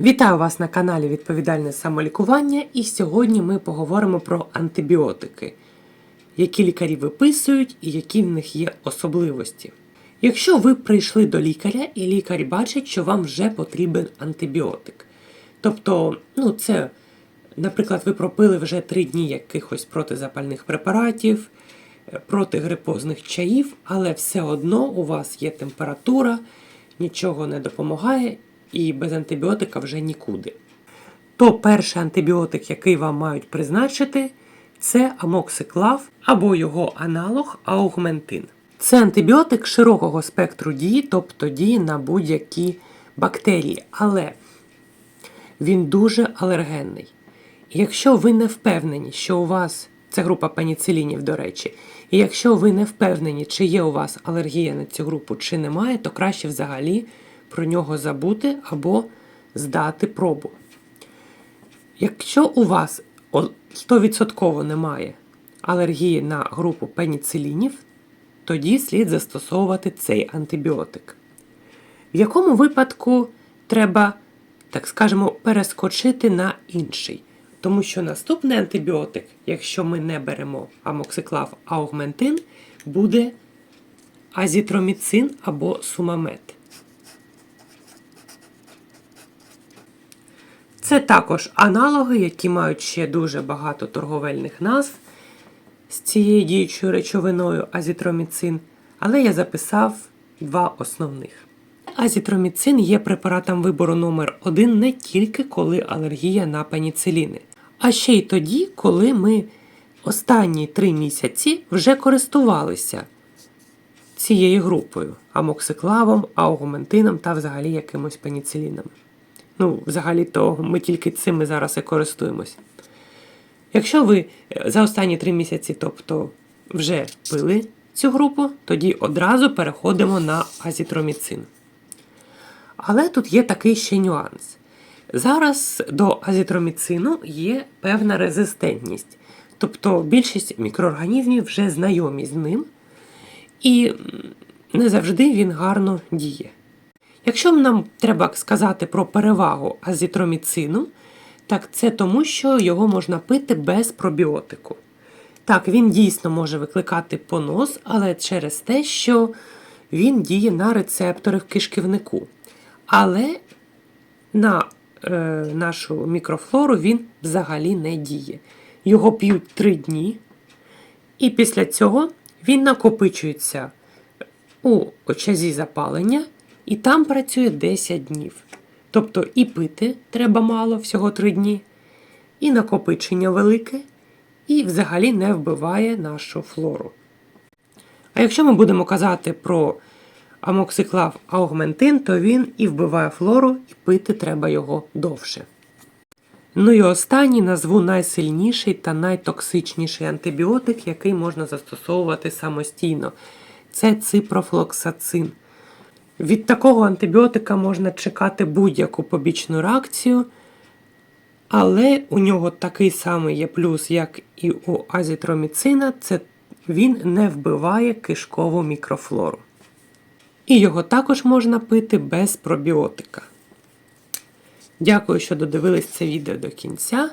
Вітаю вас на каналі Відповідальне самолікування, і сьогодні ми поговоримо про антибіотики, які лікарі виписують і які в них є особливості. Якщо ви прийшли до лікаря і лікар бачить, що вам вже потрібен антибіотик. Тобто, ну це, наприклад, ви пропили вже 3 дні якихось протизапальних препаратів, е, протигрипозних чаїв, але все одно у вас є температура, нічого не допомагає, і без антибіотика вже нікуди. То перший антибіотик, який вам мають призначити, це амоксиклав або його аналог аугментин. Це антибіотик широкого спектру дії, тобто діє на будь-які бактерії, але він дуже алергенний. Якщо ви не впевнені, що у вас це група пеніцилінів, до речі, і якщо ви не впевнені, чи є у вас алергія на цю групу, чи немає, то краще взагалі про нього забути або здати пробу. Якщо у вас 100% немає алергії на групу пеніцилінів, тоді слід застосовувати цей антибіотик. В якому випадку треба, так скажемо, перескочити на інший. Тому що наступний антибіотик, якщо ми не беремо амоксиклав аугментин, буде азітроміцин або сумамет. Це також аналоги, які мають ще дуже багато торговельних назв з цією діючою речовиною азітроміцин, але я записав два основних. Азітроміцин є препаратом вибору номер один не тільки коли алергія на пеніциліни, а ще й тоді, коли ми останні три місяці вже користувалися цією групою амоксиклавом, аугментином та взагалі якимось пеніциліном. Ну, взагалі, то ми тільки цим зараз і користуємось. Якщо ви е, за останні три місяці, тобто вже пили цю групу, тоді одразу переходимо на азітроміцин. Але тут є такий ще нюанс. Зараз до азітроміцину є певна резистентність. Тобто більшість мікроорганізмів вже знайомі з ним, і не завжди він гарно діє. Якщо нам треба сказати про перевагу азітроміцину, так це тому, що його можна пити без пробіотику. Так, він дійсно може викликати понос, але через те, що він діє на рецептори в кишківнику. Але на е, нашу мікрофлору він взагалі не діє. Його п'ють 3 дні, і після цього він накопичується у очазі запалення, і там працює 10 днів. Тобто і пити треба мало, всього 3 дні, і накопичення велике, і взагалі не вбиває нашу флору. А якщо ми будемо казати про амоксиклав аугментин, то він і вбиває флору, і пити треба його довше. Ну і останній назву найсильніший та найтоксичніший антибіотик, який можна застосовувати самостійно. Це ципрофлоксацин. Від такого антибіотика можна чекати будь-яку побічну реакцію, але у нього такий самий є плюс, як і у азітроміцина, це він не вбиває кишкову мікрофлору. І його також можна пити без пробіотика. Дякую, що додивились це відео до кінця.